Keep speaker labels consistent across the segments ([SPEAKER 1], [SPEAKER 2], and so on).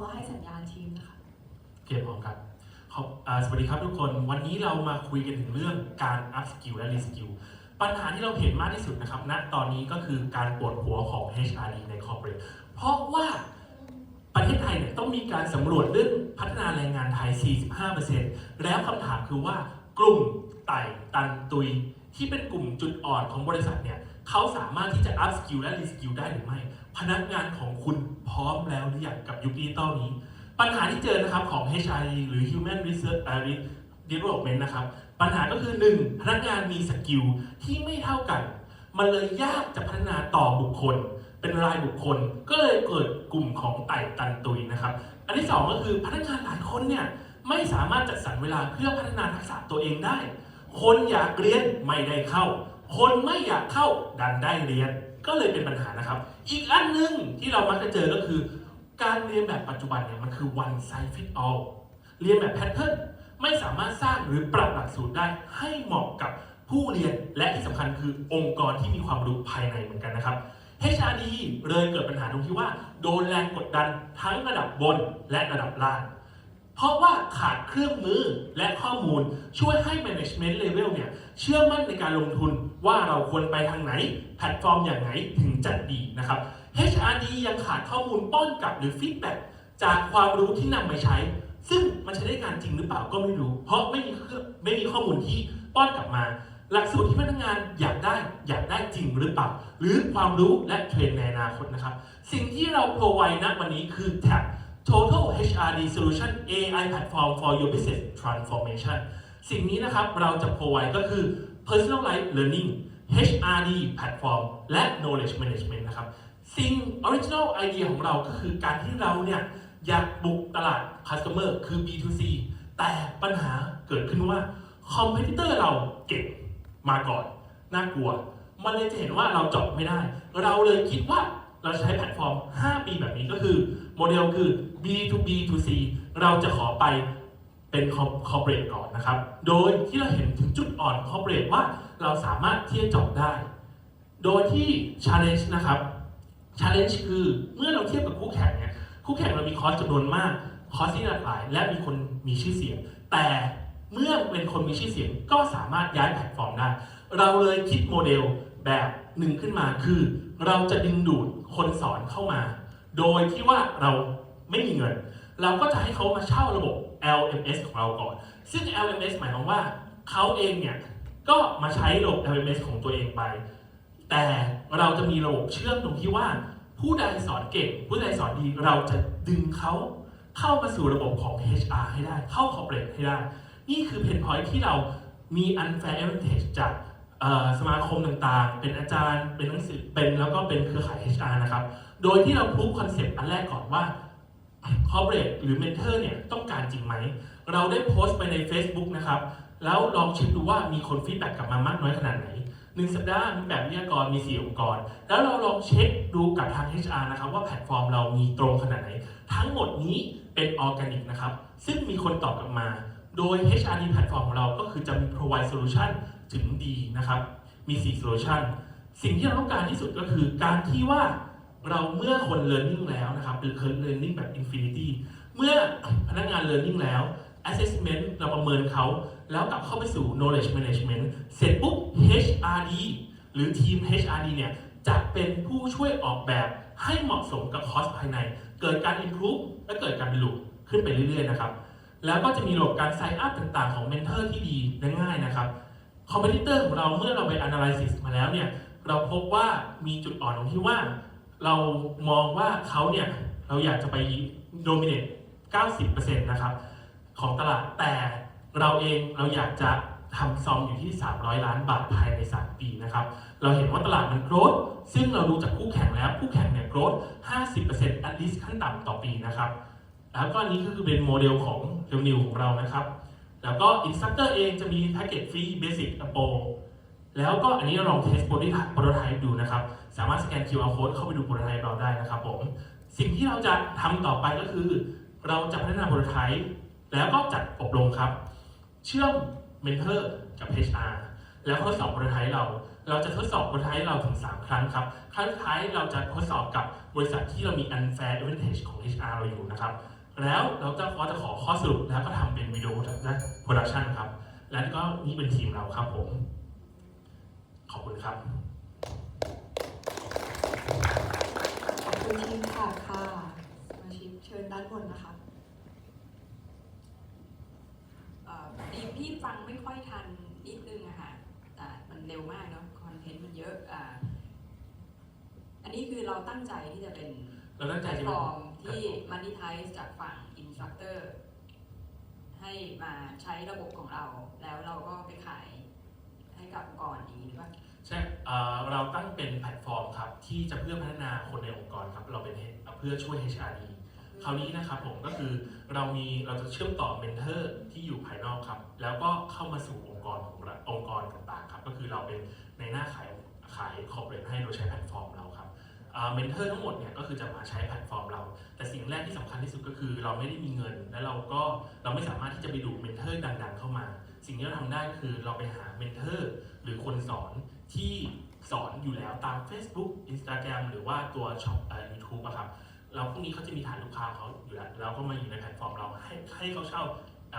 [SPEAKER 1] แล้วให้สัญญาณทีมนะคะ
[SPEAKER 2] เกียรติพร้อมครับขอบอ่าสวัสดีครับทุกคน วันนี้เรามาคุยกันถึงเรื่องการ up skill และ re skill ปัญหาที่เราเห็นมากที่สุดนะครับณตอนนี้ก็คือการปวดหัวของ HR ใน corporate เพราะว่าประเทศไทยเนี่ยต้องมีการสำรวจเรื่องพัฒนาแรงงานไทย 45%แล้วคำถามคือว่ากลุ่มไต่ตันตุย ที่เป็นกลุ่มจุดอ่อนของบริษัทเนี่ยเขาสามารถที่จะ up skill และ re skill ได้หรือไม่ พนักงานของคุณพร้อมแล้วหรือยังกับยุคดิจิตอลนี้ ปัญหาที่เจอนะครับของ HRD หรือ Human Research uh, Development นะครับ ปัญหาก็คือ 1. พนักงานมีสกิลที่ไม่เท่ากัน มันเลยยากจะพัฒนาต่อบุคคล เป็นรายบุคคล ก็เลยเกิดกลุ่มของไต่ตันตุยนะครับ อันที่ 2 ก็คือพนักงานหลายคนเนี่ยไม่สามารถจัดสรรเวลาเพื่อพัฒนาทักษะตัวเองได้ คนอยากเรียนไม่ได้เข้า คนไม่อยากเข้าดันได้เรียน ก็เลยเป็นปัญหานะครับ อีกอันหนึ่งที่เรามักจะเจอก็คือ การเรียนแบบปัจจุบันเนี่ยมันคือ one size fit all เรียนแบบแพทเทิร์นไม่สามารถสร้างหรือปรับหลักสูตรได้ให้เหมาะกับผู้เรียนและที่สำคัญคือองค์กรที่มีความรู้ภายในเหมือนกันนะครับ HRD เลยเกิดปัญหาตรงที่ว่า โดนแรงกดดันทั้งระดับบนและระดับล่าง เพราะว่าขาดเครื่องมือและข้อมูลช่วยให้ management level เนี่ยเชื่อมั่นในการลงทุนว่าเราควรไปทางไหน แพลตฟอร์มอย่างไหนถึงจะดีนะครับ HRD ยังขาดข้อมูลป้อนกลับหรือ feedback จากความรู้ที่นำไปใช้ ซึ่งมันใช้ได้งานจริงหรือเปล่าก็ไม่รู้ เพราะไม่มีเครื่องไม่มีข้อมูลที่ป้อนกลับมา หลักสูตรที่พนักงานอยากได้อยากได้จริงหรือเปล่า หรือความรู้และเทรนในอนาคตนะครับ สิ่งที่เราโปรไวณวันนี้คือแท็บ Total HRD Solution AI Platform for Your Business Transformation สิ่งนี้นะครับเราจะ provide ก็คือ Personalized Learning HRD Platform และ Knowledge Management นะครับ สิ่ง Original Idea ของเราก็คือการที่เราเนี่ยอยากบุกตลาด Customer คือ B2C แต่ปัญหาเกิดขึ้นว่า Competitor เราเก่งมาก่อน น่ากลัว มันเลยจะเห็นว่าเราเจบไม่ได้ เราเลยคิดว่า เราใช้แพลตฟอร์ม 5 ปีแบบนี้ก็คือ โมเดลคือ B2B2C เราจะขอไปเป็นคอร์เปรสก่อนนะครับ โดยที่เราเห็นถึงจุดอ่อนคอร์เปรสว่าเราสามารถที่จะเจบได้ โดยที่ Challenge นะครับ Challenge คือเมื่อเราเทียบกับคู่แข่งเนี่ยคู่แข่งเรามีคอร์สจำนวนมาก คอร์สที่หลากหลาย และมีคนมีชื่อเสียง แต่เมื่อเป็นคนมีชื่อเสียงก็สามารถย้ายแพลตฟอร์มได้ เราเลยคิดโมเดล แบบหนึ่งขึ้นมาคือ เราจะดึงดูดคนสอนเข้ามา โดยที่ว่าเราไม่มีเงิน เราก็จะให้เขามาเช่าระบบ LMS ของเราก่อน ซึ่ง LMS หมายความว่าเขาเองเนี่ยก็มาใช้ระบบ LMS ของตัวเองไป แต่เราจะมีระบบเชื่อมตรงที่ว่า ผู้ใดสอนเก่ง ผู้ใดสอนดีเราจะดึงเขาเข้ามาสู่ระบบของ HR ให้ได้ เข้า corporate ให้ได้ นี่คือเพนพอยที่เรามี unfair advantage จาก สมาคมต่างๆ เป็นอาจารย์ เป็นหนังสือ เป็นแล้วก็เป็นเครือข่าย HR นะครับ โดยที่เราพูดคอนเซปต์อันแรกก่อนว่า corporate หรือ mentor เนี่ยต้องการจริงไหม เราได้โพสต์ไปใน Facebook นะครับ แล้วลองเช็คดูว่ามีคนฟีดแบ็กกลับมามากน้อยขนาดไหนหนึ่งสัปดาห์มีแบบวิทยากรมีสี่องค์กร แล้วเราลองเช็คดูกับทาง HR นะครับ ว่าแพลตฟอร์มเรามีตรงขนาดไหน ทั้งหมดนี้เป็นออร์แกนิกนะครับ ซึ่งมีคนตอบกลับมา โดย HRD แพลตฟอร์มของเราก็คือจะมี provide solution ถึงดีนะครับ มี4 solution สิ่งที่เราต้องการที่สุดก็คือการที่ว่าเราเมื่อคน learning แล้วนะครับหรือคน learning แบบ infinity เมื่อพนักงาน learning แล้ว assessment เราประเมินเขา แล้วกลับเข้าไปสู่ knowledge management เสร็จปุ๊บ HRD หรือทีม HRD เนี่ยจะเป็นผู้ช่วยออกแบบให้เหมาะสมกับคอสภายใน เกิดการ improve และเกิดการ develop ขึ้นไปเรื่อยๆนะครับ แล้วก็จะมีระบบการ sign up ต่างๆ ของ mentor ที่ดีและง่ายนะครับ competitor ของเราเมื่อเราไป analysis มาแล้วเนี่ยเราพบว่ามีจุดอ่อนตรงที่ว่า เรามองว่าเขาเนี่ยเราอยากจะไป dominate 90%นะครับของตลาดแต่เราเองเราอยากจะทำซองอยู่ที่ 300 ล้านบาทภายใน 3 ปีนะครับ เราเห็นว่าตลาดมันโกรธซึ่งเราดูจากคู่แข่งแล้วคู่แข่งเนี่ยโกรธ50% at least ขั้นต่ำต่อปีนะครับ แล้วก็อันนี้ก็คือเป็นโมเดลของเรวนิวของเรานะครับ แล้วก็ Instructor เองจะมีแพ็กเกจฟรี Basic กับโปรแล้วก็อันนี้เราลองเทสโปรโตไทป์ดูนะครับ สามารถสแกน QR code เข้าไปดูโปรโตไทป์เราได้นะครับผม สิ่งที่เราจะทำต่อไปก็คือ เราจะพัฒนาโปรโตไทป์แล้วก็จัดอบรมครับ เชื่อมเมนเทอร์กับ HR แล้วก็สอบโปรโตไทป์เรา เราจะทดสอบบนท้ายเราถึง 3 ครั้งครับ ครั้งสุดท้ายเราจะทดสอบกับบริษัทที่เรามี unfair advantage ของ HR เราอยู่นะครับ แล้วเราจะก็จะขอข้อสรุปแล้วก็ทำเป็นวิดีโอโปรดักชันครับ และก็นี่เป็นทีมเราครับผม ขอบคุณครับ
[SPEAKER 1] ขอบคุณทีมค่ะค่ะสมาชิกเชิญด้านบนนะคะ
[SPEAKER 3] เอ่อดีพี่ฟังไม่ค่อยทันนิดนึงอะค่ะแต่มันเร็วมากเนาะคอนเทนต์มันเยอะอ่าอันนี้คือเราตั้งใจที่จะเป็น
[SPEAKER 2] เราตั้ง
[SPEAKER 3] แพ
[SPEAKER 2] ใจ
[SPEAKER 3] ลต
[SPEAKER 2] จะ
[SPEAKER 3] ฟ
[SPEAKER 2] เป็น
[SPEAKER 3] อร์ม ที่มันนิทายจากฝั่งอินสตรัคเตอร์ให้มาใช้ระบบของเรา แล้วเราก็ไปขายให้กับองค์กรนี้หรือว่า
[SPEAKER 2] ใช่เราตั้งเป็นแพลตฟอร์มครับ ที่จะเพื่อพัฒนาคนในองค์กรครับ เราเป็นเพื่อช่วย HRD คราวนี้นะครับผมก็คือเรามีเราจะเชื่อมต่อเมนเทอร์ที่อยู่ภายนอกครับ แล้วก็เข้ามาสู่องค์กรของเราองค์กรต่างๆครับ ก็คือเราเป็นในหน้าขายขายคอร์เปอเรทให้โดยใช้แพลตฟอร์มเราครับ เมนเทอร์ทั้งหมดเนี่ยก็คือจะมาใช้แพลตฟอร์มเรา แต่สิ่งแรกที่สำคัญที่สุดก็คือเราไม่ได้มีเงิน และเราก็เราไม่สามารถที่จะไปดูเมนเทอร์ดังๆ เข้ามา สิ่งที่เราทำได้คือเราไปหาเมนเทอร์หรือคนสอนที่สอนอยู่แล้วตาม Facebook Instagram หรือว่าตัวช่องเอ่อ YouTube อะครับเราพวกนี้เขาจะมีฐานลูกค้าเขาอยู่แล้วเราก็มาอยู่ในแพลตฟอร์มเราให้ให้เขาเช่า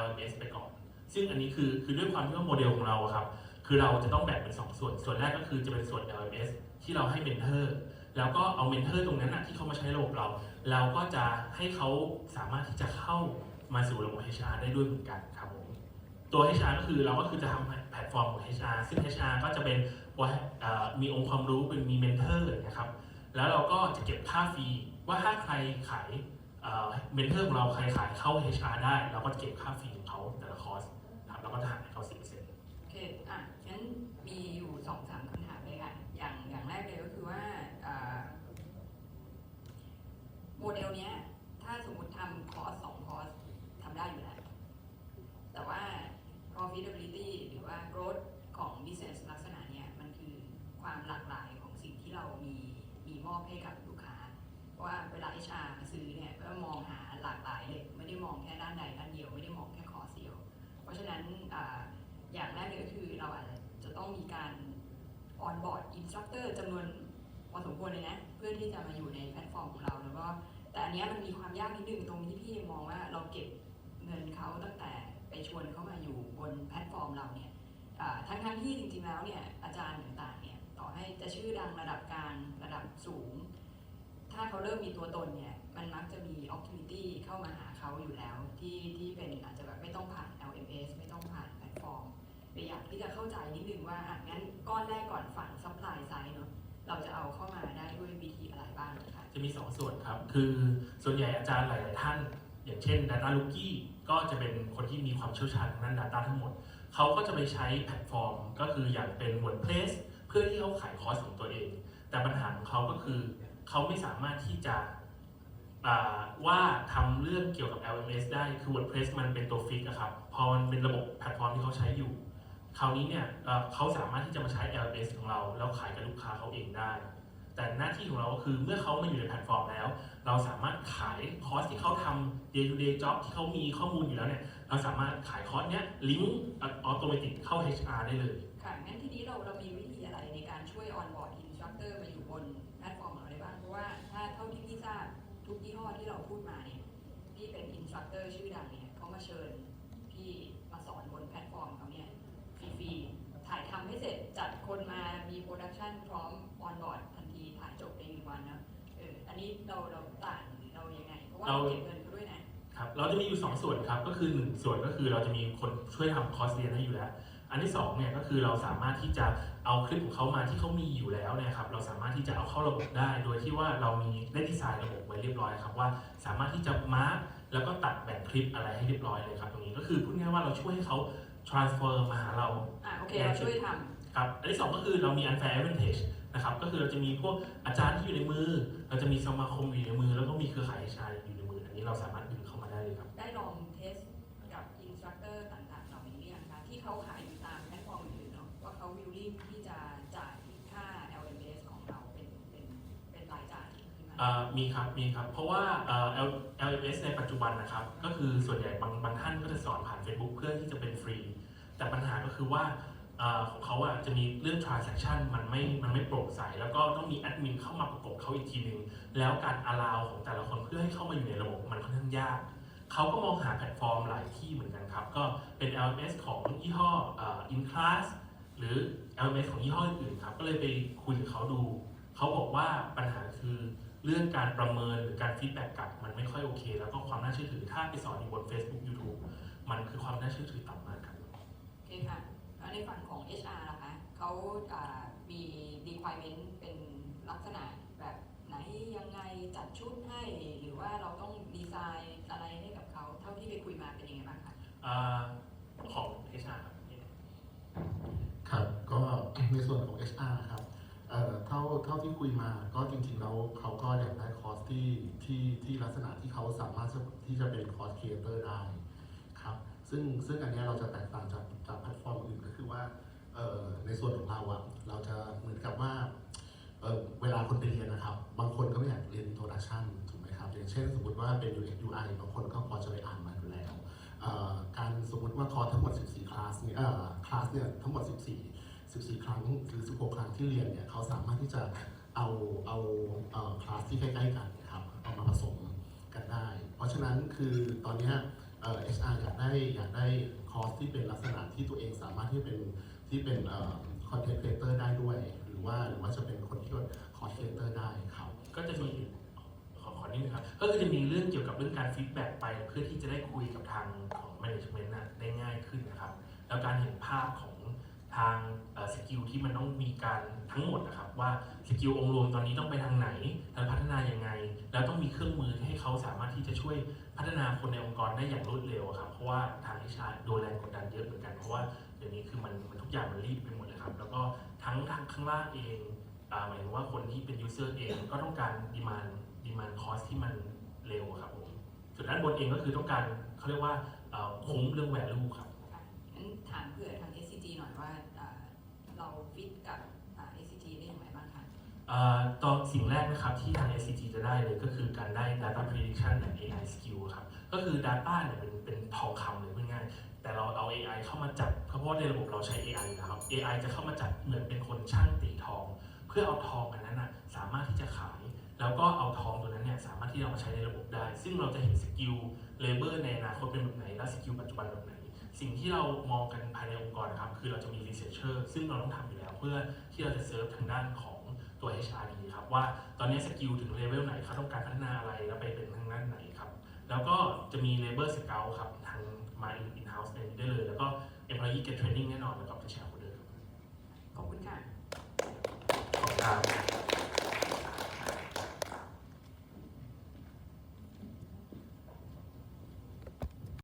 [SPEAKER 2] LMS ไปก่อน ซึ่งอันนี้คือคือด้วยความที่ว่าโมเดลของเราครับ คือเราจะต้องแบ่งเป็น 2 ส่วน ส่วนแรกก็คือจะเป็นส่วน LMS ที่เราให้เมนเทอร์ แล้วก็เอาเมนเทอร์ตรงนั้นนะที่เขามาใช้ระบบเรา เราก็จะให้เขาสามารถที่จะเข้ามาสู่ระบบ HR ได้ด้วยเหมือนกันครับผมตัว HR ก็คือเราก็คือจะทำแพลตฟอร์มของ HR ซึ่ง HR ก็จะเป็นว่ามีองค์ความรู้เป็นมีเมนเทอร์นะครับ แล้วเราก็จะเก็บค่าฟรีว่าถ้าใครขายเมนเทอร์ของเราใครขายเข้า HR ได้ เราก็จะเก็บค่าฟรีของเขาแต่ละคอร์สนะครับแล้วก็หักให้เขาสิบเปอร์เซ็นต์
[SPEAKER 3] โอเค อะ งั้นมีอยู่สองสามคำถามเลยค่ะ อย่างอย่างแรกเลยก็คือว่าอ่าโมเดลเนี้ย ถ้าสมมติทำคอร์สสองคอร์สทำได้อยู่แล้ว แต่ว่า profitability หรือว่า growth ของ business ลักษณะเนี้ย มันคือความหลากหลายของสิ่งที่เรามีมีมอบให้กับลูกค้า เพราะว่าเวลา HR มาซื้อเนี่ยก็มองหาหลากหลายเลย ไม่ได้มองแค่ด้านใดด้านเดียว ไม่ได้มองแค่คอร์สเดียว เพราะฉะนั้นอ่า อย่างแรก เราอาจจะต้องมีการออนบอร์ดอินสตรัคเตอร์จำนวนพอสมควรเลยนะ เพื่อที่จะมาอยู่ในแพลตฟอร์มของเราแล้วก็แต่อันนี้มันมีความยากนิดนึงตรงที่พี่มองว่าเราเก็บเงินเขาตั้งแต่ไปชวนเขามาอยู่บนแพลตฟอร์มเราเนี่ยทั้งทั้งๆที่จริงๆแล้วเนี่ยอาจารย์ต่างๆเนี่ยต่อให้จะชื่อดังระดับกลางระดับสูง ถ้าเขาเริ่มมีตัวตนเนี่ยมันมักจะมี opportunity เข้ามาหาเขาอยู่แล้ว ที่ที่เป็นอาจจะแบบไม่ต้องผ่าน LMS ไม่ต้องผ่านแพลตฟอร์ม แต่อยากที่จะเข้าใจนิดนึงว่าอะงั้นก้อนแรกก่อนฝั่ง supply side เนอะเราจะเอาเข้ามาได้ด้วยวิธีอะไรบ้างคะ
[SPEAKER 2] จะมี 2 ส่วนครับ คือส่วนใหญ่อาจารย์หลาย ๆ ท่าน อย่างเช่น Data l o o k i e ก็จะเป็นคนที่มีความเชี่ยวชาญทางด้าน Data ทั้งหมด เขาก็จะไปใช้แพลตฟอร์ม ก็คืออย่างเป็น WordPress เพื่อที่เขาขายคอร์สของตัวเอง แต่ปัญหาของเขาก็คือเขาไม่สามารถที่จะอ่าว่าทำเรื่องเกี่ยวกับ LMS ได้ คือ WordPress มันเป็นตัวฟิกอะครับ พอมันเป็นระบบแพลตฟอร์มที่เขาใช้อยู่ คราวนี้เนี่ยเขาสามารถที่จะมาใช้ LMS ของเรา แล้วขายกับลูกค้าเขาเองได้ แต่หน้าที่ของเราก็คือเมื่อเขามาอยู่ในแพลตฟอร์มแล้ว เราสามารถขายคอร์สที่เขาทำ day to day job ที่เขามีข้อมูลอยู่แล้วเนี่ยเราสามารถขายคอร์สเนี้ยลิงก์ออโตเมติกเข้า HR ได้เลย
[SPEAKER 3] ค่ะงั้นทีนี้เราเรามีวิธีอะไรในการช่วย onboard instructor มาอยู่บนแพลตฟอร์มของเราได้บ้างเพราะว่าถ้าเท่าที่พี่ทราบทุกยี่ห้อที่เราพูดมาเนี่ยพี่เป็น instructor ชื่อดังเนี่ยเขามาเชิญพี่มาสอนบนแพลตฟอร์มขาเรีถ่ายทำให้เสร็จจัดคนมามีโปรดักชันพร้อม onboard ทันทีถ่ายจบในหนึ่งวันนะเอออันนี้เราเราต่างเรายังไง เพราะว่าเราเก็บเงินเขาด้วยนะ
[SPEAKER 2] ครับเราจะมีอยู่ 2 ส่วนครับ ก็คือ 1 ส่วนก็คือเราจะมีคนช่วยทำคอร์สเรียนให้อยู่แล้ว อันที่2เนี่ยก็คือเราสามารถที่จะเอาคลิปของเขามาที่เขามีอยู่แล้วนะครับ เราสามารถที่จะเอาเข้าระบบได้ โดยที่ว่าเรามีได้ดีไซน์ระบบไว้เรียบร้อยครับว่าสามารถที่จะมาร์กแล้วก็ตัดแบ่งคลิปอะไรให้เรียบร้อยเลยครับตรงนี้ก็คือพูดง่ายๆว่าเราช่วยให้เขา transfer มาหาเรา
[SPEAKER 3] อะโอเคเราช่วยทำ
[SPEAKER 2] ครับ อันที่สองก็คือเรามี unfair advantage นะครับ ก็คือเราจะมีพวกอาจารย์ที่อยู่ในมือ เราจะมีสมาคมอยู่ในมือ แล้วก็มีเครือข่ายชายอยู่ในมือ อันนี้เราสามารถดึงเข้ามาได้เลยครับ
[SPEAKER 3] ได้ลองเทสกับอินสตรัคเตอร์ต่างๆเหล่านี้หรือยังคะที่เขาขาย มีครั
[SPEAKER 2] บมีครับ เพราะว่า LMS ในปัจจุบันนะครับ ก็คือส่วนใหญ่บางบางท่านก็จะสอนผ่าน Facebook เพื่อที่จะเป็นฟรี แต่ปัญหาก็คือว่าของเขาอะจะมีเรื่อง transaction มันไม่มันไม่โปร่งใส แล้วก็ต้องมีแอดมินเข้ามาประกบเขาอีกทีหนึ่งแล้วการ allow ของแต่ละคนเพื่อให้เข้ามาอยู่ในระบบมันค่อนข้างยากเขาก็มองหาแพลตฟอร์มหลายที่เหมือนกันครับ ก็เป็น LMS ของยี่ห้ออ InClass หรือ LMS ของยี่ห้ออื่นครับ ก็เลยไปคุยกับเขาดู เขาบอกว่าปัญหาคือ เรื่องการประเมินหรือการฟีดแบ็กกลับมันไม่ค่อยโอเค แล้วก็ความน่าเชื่อถือถ้าไปสอนอยู่บน Facebook YouTube มันคือความน่าเชื่อถือต่ำมากครับ
[SPEAKER 3] โอเคค่ะแล้วในฝั่งของ HR ล่ะคะเขาอ่ามี requirement เป็นลักษณะแบบไหนยังไงจัดชุดให้ หรือว่าเราต้องดีไซน์อะไรให้กับเขาเท่าที่ไปคุยมาเป็นยังไงบ้างคะ
[SPEAKER 2] อ่าของ HR ครับ
[SPEAKER 4] ครับ ก็ในส่วนของ HR ครับ เท่าเท่าที่คุยมาก็จริงๆแล้วเขาก็อยากได้คอร์สที่ที่ที่ลักษณะที่เขาสามารถที่จะเป็นคอร์สครีเอเตอร์ได้ครับซึ่งซึ่งอันนี้เราจะแตกต่างจากจากแพลตฟอร์มอื่นก็คือว่าในส่วนของเราอะเราจะเหมือนกับว่าเเวลาคนไปเรียนนะครับ บางคนก็ไม่อยากเรียน introduction ถูกไหมครับอย่างเช่นสมมติว่าเป็น UX UI บางคนก็พอจะไปอ่านมาอยู่แล้วการสมมติว่าคอร์สทั้งหมด 14 คลาสเนี่ยคลาสเนี่ยทั้งหมด 14 14 ครั้งหรือ 16 ครั้งที่เรียนเนี่ยเขาสามารถที่จะเอาเอาเอ่อคลาสที่ใกล้ๆกันนะครับเอามาผสมกันได้ เพราะฉะนั้นคือตอนเนี้ยเอ่อ HR อยากได้อยากได้คอร์สที่เป็นลักษณะที่ตัวเองสามารถที่เป็นที่เป็นเอ่อคอนเทนต์เตอร์ได้ด้วย หรือว่าหรือว่าจะเป็นคนที่เป็นคอนเทนต์เตอร์ได้ครับ
[SPEAKER 2] ก็จะมีขอขอนิดนึงครับ ก็คือจะมีเรื่องเกี่ยวกับเรื่องการฟีดแบ็กไป เพื่อที่จะได้คุยกับทางของ management น่ะได้ง่ายขึ้นนะครับ แล้วการเห็นภาพของ ทางสกิลที่มันต้องมีการทั้งหมดนะครับว่าสกิลองค์รวมตอนนี้ต้องไปทางไหนแล้วพัฒนายังไง แล้วต้องมีเครื่องมือให้เขาสามารถที่จะช่วยพัฒนาคนในองค์กรได้อย่างรวดเร็วครับเพราะว่าทาง HR โดนแรงกดดันเยอะเหมือนกันเพราะว่าเดี๋ยวนี้คือมันมันทุกอย่างมันรีบไปหมดเลยครับแล้วก็ทั้งทางข้างล่างเองหมายถึงว่าคนที่เป็นยูเซอร์เองก็ต้องการดีมานดีมานคอสที่มันเร็วครับผมส่วนด้านบนเองก็คือต้องการเขาเรียกว่าคุ้มเรื่องแวลูครับ
[SPEAKER 3] งั้นถามเผื่อทาง SCG หน่อยว่าเราฟิตกับอ่า SCG ได้อย่างไรบ้างคะ
[SPEAKER 2] ตอนสิ่งแรกนะครับที่ทาง SCG จะได้เลยก็คือการได้ data prediction และ AI skill ครับ ก็คือ data เนี่ยเป็นเป็นทองคำเลยพูดง่ายแต่เราเอา AI เข้ามาจับเพราะว่าในระบบเราใช้ AI นะครับ AI จะเข้ามาจับเหมือนเป็นคนช่างตีทอง เพื่อเอาทองอันนั้นนะสามารถที่จะขาย แล้วก็เอาทองตัวนั้นเนี่ยสามารถที่เรามาใช้ในระบบได้ ซึ่งเราจะเห็นสกิลเลเบอร์ในอนาคตเป็นแบบไหนและสกิลปัจจุบันแบบไหน สิ่งที่เรามองกันภายในองค์กรนะครับ คือเราจะมี researcher ซึ่งเราต้องทำอยู่แล้วเพื่อที่เราจะเซิร์ฟทางด้านของตัว HRD ครับว่าตอนนี้สกิลถึงเลเวลไหนเขาต้องการพัฒนาอะไรแล้วไปเป็นทางด้านไหนครับ แล้วก็จะมี labor scout ครับทางมา in house ในนี้ได้เลย แล้วก็ employee get training แน่นอนแล้วก็เป็น shareholder ครับ
[SPEAKER 3] ขอบคุณค่ะ
[SPEAKER 2] ขอบคุณครับ